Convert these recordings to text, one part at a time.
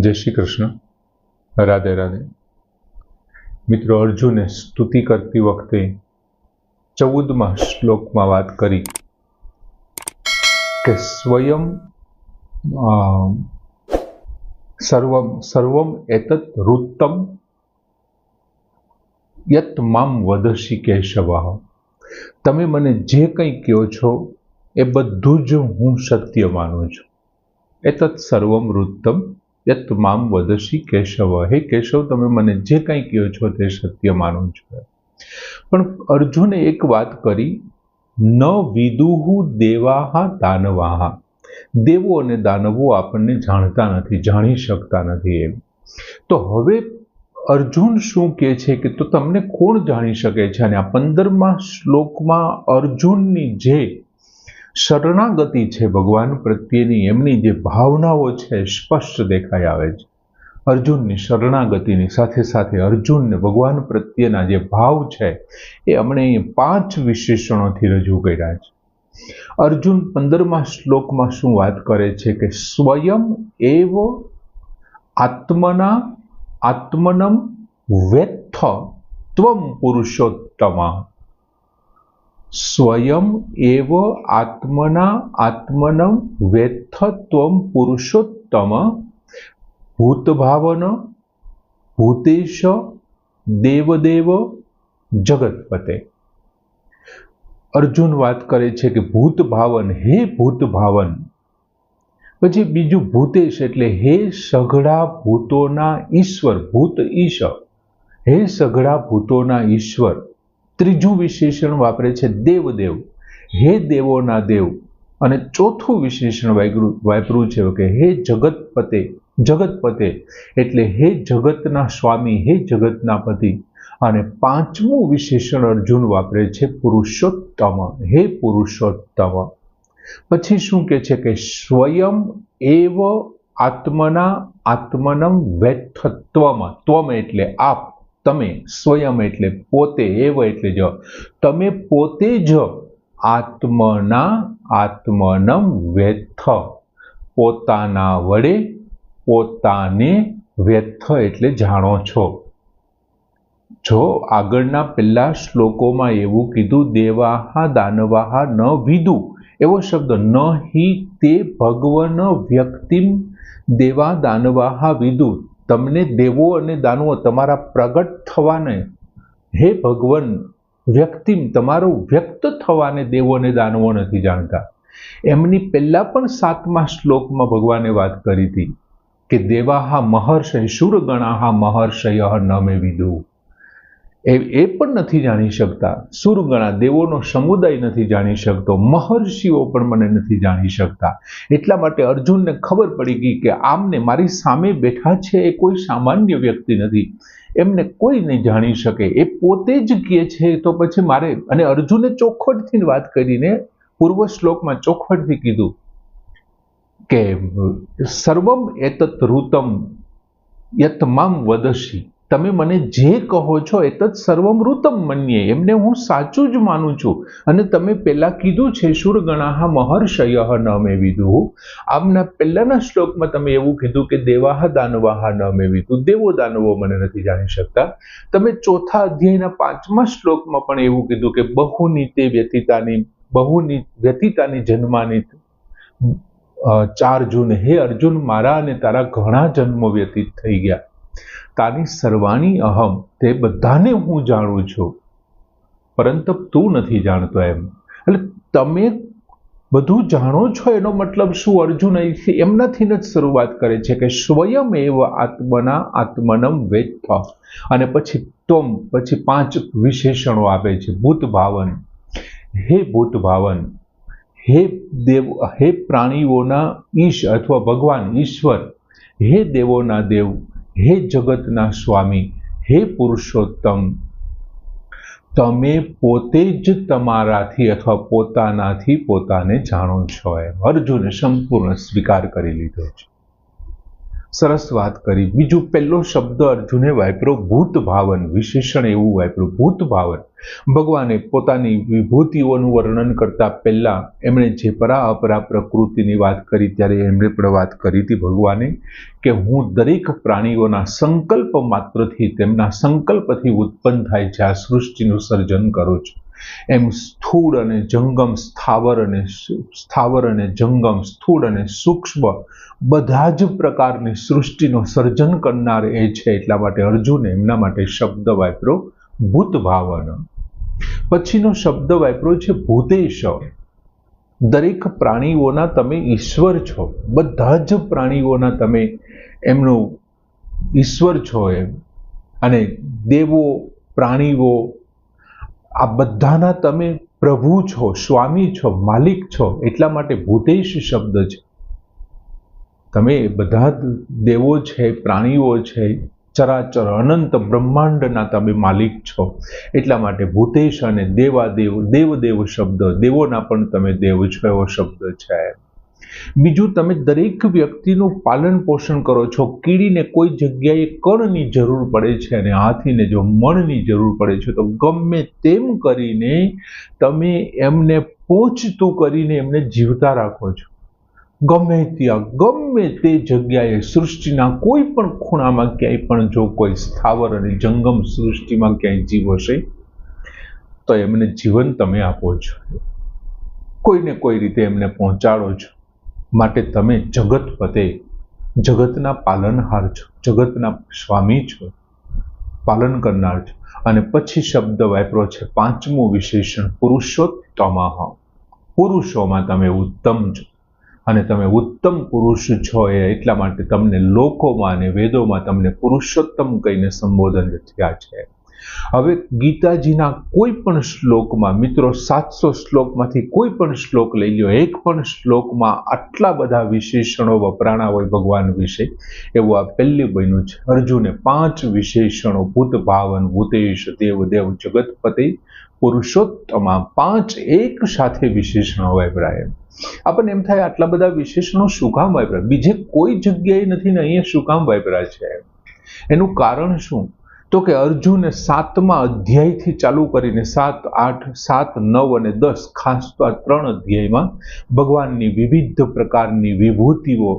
જય શ્રી કૃષ્ણ. રાધે રાધે. મિત્રો, અર્જુને સ્તુતિ કરતી વખતે ચૌદમા શ્લોકમાં વાત કરી કે સ્વયં સર્વમ સર્વમ એતત ઋત્તમ યત મામ વદશી કેશવાહ તમે મને જે કંઈ કહો છો એ બધું જ હું સત્ય માનું છું. એતત સર્વમ વૃત્તમ યત મામ વદશી કેશવ. હે કેશવ, તમે મને જે કંઈ કહો છો તે સત્ય માનું છું. પણ અર્જુને એક વાત કરી, ન વિદુહુ દેવાહા દાનવાહા. દેવો અને દાનવો આપણને જાણતા નથી, જાણી શકતા નથી એમ. તો હવે અર્જુન શું કહે છે કે તો તમને કોણ જાણી શકે છે? અને આ પંદરમા શ્લોકમાં અર્જુનની જે શરણાગતિ છે ભગવાન પ્રત્યેની એમની જે ભાવનાઓ છે સ્પષ્ટ દેખાઈ આવે છે. અર્જુનની શરણાગતિની સાથે સાથે અર્જુનને ભગવાન પ્રત્યેના જે ભાવ છે એ અમને પાંચ વિશેષણોથી રજૂ કર્યા છે. અર્જુન પંદરમા શ્લોકમાં શું વાત કરે છે કે સ્વયં એવ આત્મના આત્મનમ વ્યથ ત્વમ પુરુષોત્તમા. સ્વયં એવ આત્મના આત્મનમ વેત્થ ત્વમ પુરુષોત્તમ ભૂતભાવન ભૂતેશ દેવદેવ જગતપતે. અર્જુન વાત કરે છે કે ભૂત ભાવન હે ભૂત ભાવન પછી બીજું ભૂતેશ એટલે હે સઘળા ભૂતોના ઈશ્વર, ભૂત ઈશ, હે સઘળા ભૂતોના ઈશ્વર. ત્રીજું વિશેષણ વાપરે છે દેવદેવ. હે દેવોના દેવ. અને ચોથું વિશેષણ વાપર્યું વાપરું છે કે હે જગતપતે જગતપતે, એટલે હે જગતના સ્વામી, હે જગતના પતિ. અને પાંચમું વિશેષણ અર્જુન વાપરે છે પુરુષોત્તમ. હે પુરુષોત્તમ. પછી શું કે છે કે સ્વયં એવ આત્મના, આત્મનમ વેત્થત્વમાં ત્વમ એટલે આપ. તમે સ્વયં એટલે પોતે એવ એટલે જ. તમે પોતે જ આત્મના આત્મનમ વ્યથ પોતાના વડે પોતાને વ્યર્થ એટલે જાણો છો. જો આગળના પહેલા શ્લોકોમાં એવું કીધું, દેવાહા દાનવાહા ન વિદુ એવો શબ્દ ન તે ભગવન વ્યક્તિમ દેવા દાનવાહા વિદુ. તમને દેવો અને દાનવો તમારા પ્રગટ થવાને, હે ભગવન, વ્યક્તિમ, તમારું વ્યક્ત થવાને દેવો અને દાનવો નથી જાણતા. એમની પહેલાં પણ સાતમા શ્લોકમાં ભગવાને વાત કરી હતી કે, દેવાહા મહર્ષય શુરગણાહા મહર્ષય ન મેં વિદુ. એ એ પણ નથી જાણી શકતા. સુરગણા દેવોનો સમુદાય નથી જાણી શકતો. મહર્ષિઓ પણ મને નથી જાણી શકતા. એટલા માટે અર્જુનને ખબર પડી ગઈ કે આમને મારી સામે બેઠા છે એ કોઈ સામાન્ય વ્યક્તિ નથી. એમને કોઈ નહીં જાણી શકે. એ પોતે જ કહે છે તો પછી મારે, અને અર્જુને ચોખવટથી વાત કરીને પૂર્વ શ્લોકમાં ચોખવટથી કીધું કે, સર્વમ એતત ઋતમ યતમામ વદશી તમે મને જે કહો છો એ તત સર્વમૃતમ મન્યે. એમને હું સાચું જ માનું છું. અને તમે પહેલા કીધું છે, શુરગણાહ મહર્ષય ન મેં વિદુ. આમના પહેલાના શ્લોકમાં તમે એવું કીધું કે, દેવાહ દાનવાહ ન મેં વિદુ. દેવો દાનવો મને નથી જાણી શકતા. તમે ચોથા અધ્યાયના પાંચમા શ્લોકમાં પણ એવું કીધું કે બહુની વ્યતિતાની બહુની વ્યતિતાની જન્માની ચાર જૂન. હે અર્જુન, મારા અને તારા ઘણા જન્મો વ્યતીત થઈ ગયા. તાની સર્વાણી અહમ તે બધાને હું જાણું છું. પરંતુ તું નથી જાણતો એમ. એટલે તમે બધું જાણો છો એનો મતલબ શું? અર્જુન અહીંથી એમનાથી જ શરૂઆત કરે છે કે સ્વયં એવ આત્મના આત્મનમ વેત્થ. અને પછી તમ પછી પાંચ વિશેષણો આપે છે. ભૂત ભાવન હે ભૂત ભાવન હે દેવ, હે પ્રાણીઓના ઈશ અથવા ભગવાન ઈશ્વર. હે દેવોના દેવ. હે જગતના સ્વામી, હે પુરુષોત્તમ, તમે પોતે જ તમારાથી અથવા પોતાનાથી પોતાને જાણો છો એમ. અર્જુને સંપૂર્ણ સ્વીકાર કરી લીધો છે. સરસ વાત કરી. બીજું પહેલો શબ્દ અર્જુને વાપર્યો ભૂત ભાવન વિશેષણ એવું વાપર્યું ભૂત ભાવન ભગવાને પોતાની વિભૂતિઓનું વર્ણન કરતા પહેલા એમણે જે પરા અપરા પ્રકૃતિની વાત કરી, ત્યારે એમણે પણ વાત કરી હતી ભગવાને કે હું દરેક પ્રાણીઓના સંકલ્પ માત્રથી તેમના સંકલ્પથી ઉત્પન્ન થાય છે આ સૃષ્ટિનું સર્જન કરું છું. એમ સ્થૂળ અને જંગમ સ્થાવર અને સ્થાવર અને જંગમ સ્થૂળ અને સૂક્ષ્મ બધા જ પ્રકારની સૃષ્ટિનું સર્જન કરનાર એ છે એટલા માટે અર્જુને એમના માટે શબ્દ વાપરો ભૂત ભાવન પછીનો શબ્દ વાપરો છે ભૂતેશ. દરેક પ્રાણીઓના તમે ઈશ્વર છો. બધા જ પ્રાણીઓના તમે એમનું ઈશ્વર છો એમ. અને દેવો, પ્રાણીઓ આ બધાના તમે પ્રભુ છો, સ્વામી છો, માલિક છો, એટલા માટે ભૂતેશ શબ્દ છે. તમે બધા દેવો છે, પ્રાણીઓ છે, ચરાચર, અનંત બ્રહ્માંડના તમે માલિક છો. એટલા માટે ભૂતેશ અને દેવાદેવ, દેવદેવ શબ્દ, દેવોના પણ તમે દેવ છો એવો શબ્દ છે. બીજું તમે દરેક વ્યક્તિનું પાલન પોષણ કરો છો. કીડીને કોઈ જગ્યાએ કણની જરૂર પડે છે અને હાથીને જો મણની જરૂર પડે છે, તો ગમે તેમ કરીને તમે એમને પહોંચતું કરીને એમને જીવતા રાખો છો. ગમે ત્યાં, ગમે તે જગ્યાએ સૃષ્ટિના કોઈ પણ ખૂણામાં ક્યાંય પણ જો કોઈ સ્થાવર અને જંગમ સૃષ્ટિમાં ક્યાંય જીવ હશે, તો એમને જીવન તમે આપો છો. કોઈને કોઈ રીતે એમને પહોંચાડો છો. માટે તમે જગતપતે જગતના પાલનહાર છો. જગતના સ્વામી છો. પાલન કરનાર છો. અને પછી શબ્દ વાપરો છે પાંચમું વિશેષણ પુરુષોત્તમ પુરુષોમાં તમે ઉત્તમ છો. અને તમે ઉત્તમ પુરુષ છો એ એટલા માટે તમને લોકોમાં અને વેદોમાં તમને પુરુષોત્તમ કહીને સંબોધન થયા છે. હવે ગીતાજીના કોઈ પણ શ્લોકમાં, મિત્રો, સાતસો શ્લોકમાંથી કોઈ પણ શ્લોક લઈ લો એક પણ શ્લોકમાં આટલા બધા વિશેષણો વપરાણા હોય ભગવાન વિશે, એવું આ પહેલી બન્યું છે. અર્જુને પાંચ વિશેષણો, ભૂત ભાવન, ભૂતેશ, દેવ દેવ, જગતપતિ, પુરુષોત્તમા પાંચ એક સાથે વિશેષણો વપરાય. આપણને એમ થાય આટલા બધા વિશેષણો શું કામ વાપરા બીજે કોઈ જગ્યાએ નથી ને અહીંયા શું કામ વાપરા છે? એનું કારણ શું? તો કે અર્જુને સાતમા અધ્યાયથી ચાલુ કરીને સાત, આઠ, સાત, નવ અને દસ, ખાસ તો આ ત્રણ અધ્યાયમાં ભગવાનની વિવિધ પ્રકારની વિભૂતિઓ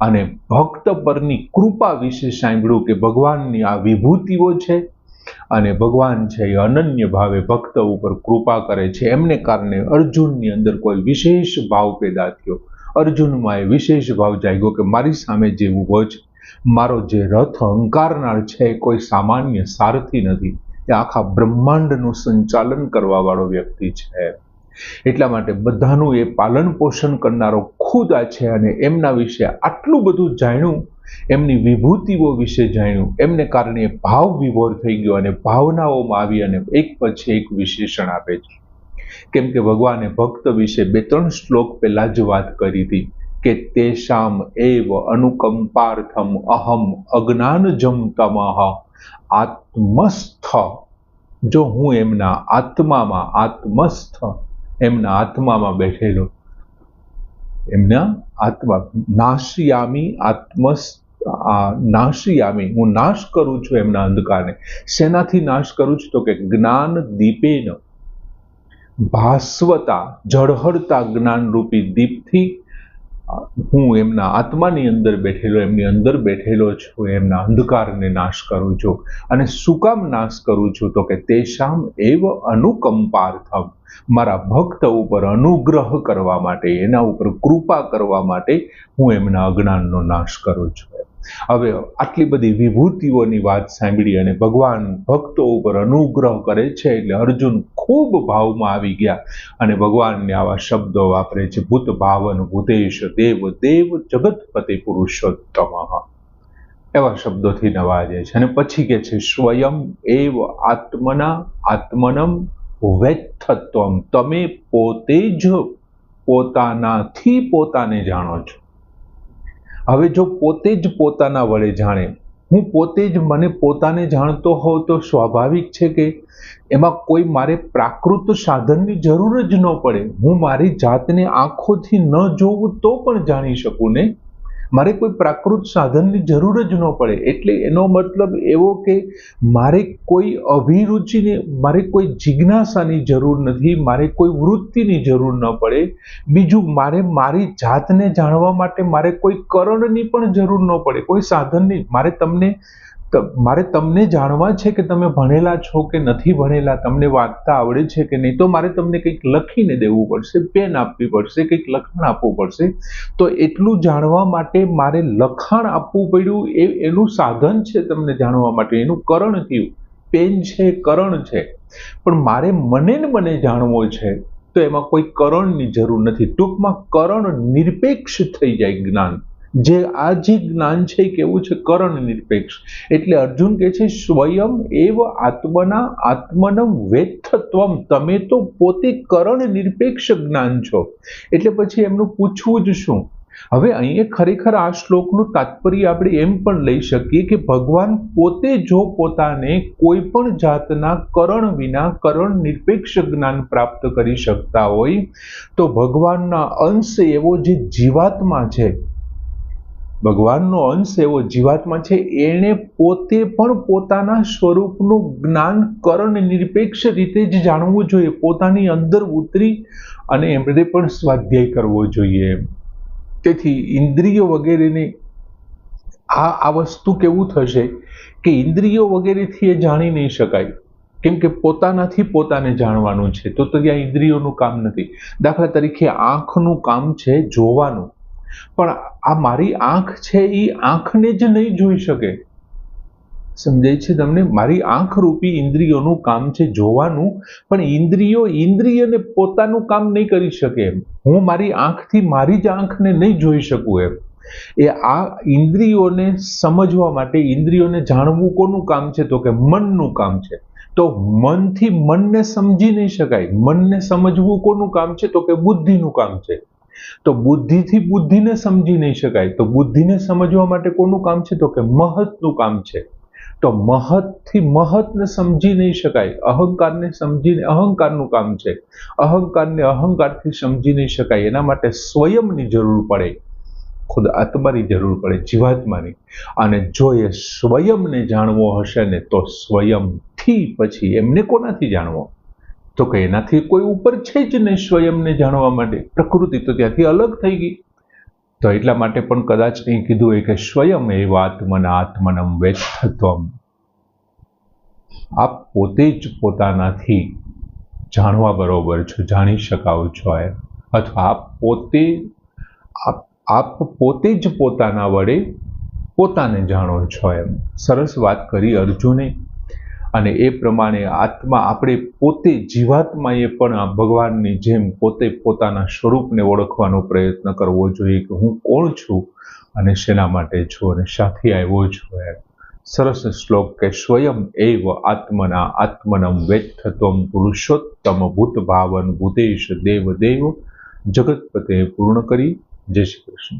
અને ભક્ત પરની કૃપા વિશે સાંભળ્યું કે ભગવાનની આ વિભૂતિઓ છે અને ભગવાન છે એ અનન્ય ભાવે ભક્ત ઉપર કૃપા કરે છે. એમને કારણે અર્જુનની અંદર કોઈ વિશેષ ભાવ પેદા થયો. અર્જુનમાં એ વિશેષ ભાવ જાગ્યો કે મારી સામે જે ઊભો છે મારો જે રથ અંકારનાર છે એ કોઈ સામાન્ય સારથી નથી. એ આખા બ્રહ્માંડનું સંચાલન કરવાવાળો વ્યક્તિ છે. એટલા માટે બધાનું એ પાલન પોષણ કરનારો ખુદ આ છે અને એમના વિશે આટલું બધું જાણ્યું, એમની વિભૂતિઓ વિશે જાણ્યું, એમને કારણે ભાવ વિભોર થઈ ગયો અને ભાવનાઓમાં આવી અને એક પછી એક વિશેષણ આપે છે. કેમ કે ભગવાને ભક્ત વિશે બે ત્રણ શ્લોક પહેલા જ વાત કરી હતી. કે તેષામ એવ અનુકંપાર્થમ અહમ અજ્ઞાનજમ તમઃ આત્મસ્થ. જો હું એમના આત્મામાં આત્મસ્થ, એમના આત્મામાં બેઠેલો, એમના આત્મા નાશયામી આત્મસ નાશયામી, હું નાશ કરું છું એમના અંધકારને. શેનાથી નાશ કરું છું? તો કે જ્ઞાન દીપેન. ભાસ્વતા ઝળહળતા જ્ઞાનરૂપી દીપથી હું એમના આત્માની અંદર બેઠેલો, એમની અંદર બેઠેલો છું, એમના અંધકારને નાશ કરું છું અને શું કામ નાશ કરું છું તો કે તેશામ એવ અનુકંપાર્થમ. મારા ભક્ત ઉપર અનુગ્રહ કરવા માટે, એના ઉપર કૃપા કરવા માટે હું એમના અજ્ઞાનનો નાશ કરું છું. હવે આટલી બધી વિભૂતિઓની વાત સાંભળી અને ભગવાન ભક્તો ઉપર અનુગ્રહ કરે છે એટલે અર્જુન ખૂબ ભાવમાં આવી ગયા. અને ભગવાનને આવા શબ્દો વાપરે છે, ભૂત ભાવન ભૂતેશ દેવ દેવ જગતપતિ પુરુષોત્તમ. એવા શબ્દોથી નવાજે છે. અને પછી કે છે, સ્વયં એવ આત્મના, આત્મનમ વેત્થત્વમ તમે પોતે જ પોતાનાથી પોતાને જાણો છો. હવે જો પોતે જ પોતાના વડે જાણે હું પોતે જ મને પોતાને જાણતો હોઉં તો સ્વાભાવિક છે કે એમાં કોઈ મારે પ્રાકૃત સાધનની જરૂર જ ન પડે. હું મારી જાતને આંખોથી ન જોઉં તો પણ જાણી શકું ને? મારે કોઈ પ્રાકૃત સાધનની જરૂર જ ન પડે. એટલે એનો મતલબ એવો કે મારે કોઈ અભિરુચિની, મારે કોઈ જિજ્ઞાસાની જરૂર નથી, મારે કોઈ વૃત્તિની જરૂર ન પડે. બીજું, મારે મારી જાતને જાણવા માટે મારે કોઈ કરણની પણ જરૂર ન પડે. કોઈ સાધનની, મારે તમને મારે તમને જાણવા છે કે તમે ભણેલા છો કે નથી ભણેલા? તમને વાંચતા આવડે છે કે નહીં? તો મારે તમને કંઈક લખીને દેવું પડશે, પેન આપવી પડશે, કંઈક લખાણ આપવું પડશે. તો એટલું જાણવા માટે મારે લખાણ આપવું પડ્યું. એ, એનું સાધન છે તમને જાણવા માટે. એનું કરણ થયું પેન છે, કરણ છે. પણ મારે મને ને મને જાણવો છે, તો એમાં કોઈ કરણની જરૂર નથી. ટૂંકમાં કરણ નિરપેક્ષ થઈ જાય જ્ઞાન. જે આ જે જ્ઞાન છે કેવું છે? કરણ નિરપેક્ષ. એટલે અર્જુન કહે છે, સ્વયં એવ આત્મના આત્મનમ વેત્થત્વમ તમે તો પોતે કરણ નિરપેક્ષ જ્ઞાન છો. એટલે પછી એમનું પૂછવું જ શું? હવે અહીંયા ખરેખર આ શ્લોકનું તાત્પર્ય આપણે એમ પણ લઈ શકીએ કે ભગવાન પોતે જો પોતાને કોઈ પણ જાતના કરણ વિના કરણ નિરપેક્ષ જ્ઞાન પ્રાપ્ત કરી શકતા હોય, તો ભગવાનના અંશ એવો જે જીવાત્મા છે ભગવાનનો અંશ એવો જીવાત્મા છે, એણે પોતે પણ પોતાના સ્વરૂપનું જ્ઞાન કરણ નિરપેક્ષ રીતે જ જાણવું જોઈએ, પોતાની અંદર ઉતરી અને એમણે પણ સ્વાધ્યાય કરવો જોઈએ. તેથી ઇન્દ્રિયો વગેરેને આ આ વસ્તુ કેવું થશે કે ઇન્દ્રિયો વગેરેથી એ જાણી નહીં શકાય. કેમ કે પોતાનાથી પોતાને જાણવાનું છે તો ત્યાં ઇન્દ્રિયોનું કામ નથી. દાખલા તરીકે આંખનું કામ છે જોવાનું. પણ આ મારી આંખ છે એ આંખને જ નહીં જોઈ શકે. સમજાય છે તમને? મારી આંખ રૂપી ઇન્દ્રિયોનું કામ છે જોવાનું, પણ ઇન્દ્રિયો ઇન્દ્રિયને પોતાનું કામ નહીં કરી શકે એમ. હું મારી આંખથી મારી જ આંખને નહીં જોઈ શકું એમ. એ આ ઇન્દ્રિયોને સમજવા માટે, ઇન્દ્રિયોને જાણવું કોનું કામ છે? તો કે મનનું કામ છે. તો મનથી મનને સમજી નહીં શકાય. મનને સમજવું કોનું કામ છે? તો કે બુદ્ધિનું કામ છે. તો બુદ્ધિથી બુદ્ધિને સમજી નહીં શકાય. તો બુદ્ધિને સમજવા માટે કોનું કામ છે? તો કે મહત્નું કામ છે. તો મહત્થી મહત્ને સમજી નહીં શકાય. અહંકારને સમજીને અહંકારનું કામ છે. અહંકારને અહંકારથી સમજી નહીં શકાય. એના માટે સ્વયંની જરૂર પડે. ખુદ આત્માની જરૂર પડે, જીવાત્માની. અને જો એ સ્વયંને જાણવો હશે ને, તો સ્વયંથી પછી એમને કોનાથી જાણવો? તો કે એનાથી કોઈ ઉપર છે જ નહીં સ્વયંને જાણવા માટે. પ્રકૃતિ તો ત્યાંથી અલગ થઈ ગઈ. તો એટલા માટે પણ કદાચ અહીં કીધું હોય કે સ્વયં એ આત્મના આત્મનમ વેત્થત્વમ આપ પોતે જ પોતાનાથી જાણવા બરોબર છો, જાણી શકાવ છો એમ. અથવા આપ પોતે આપ પોતે જ પોતાના વડે પોતાને જાણો છો એમ. સરસ વાત કરી અર્જુને. અને એ પ્રમાણે આત્મા આપણે પોતે જીવાત્માએ પણ આ ભગવાનની જેમ પોતે પોતાના સ્વરૂપને ઓળખવાનો પ્રયત્ન કરવો જોઈએ કે હું કોણ છું અને શેના માટે છું અને શાથી આવ્યો છું એમ. સરસ શ્લોક કે સ્વયં એવ આત્મના આત્મનમ વેથત્વમ પુરુષોત્તમ ભૂત ભાવન ભૂતેશ દેવ દેવ જગતપતે પૂર્ણ કરી. જય શ્રી કૃષ્ણ.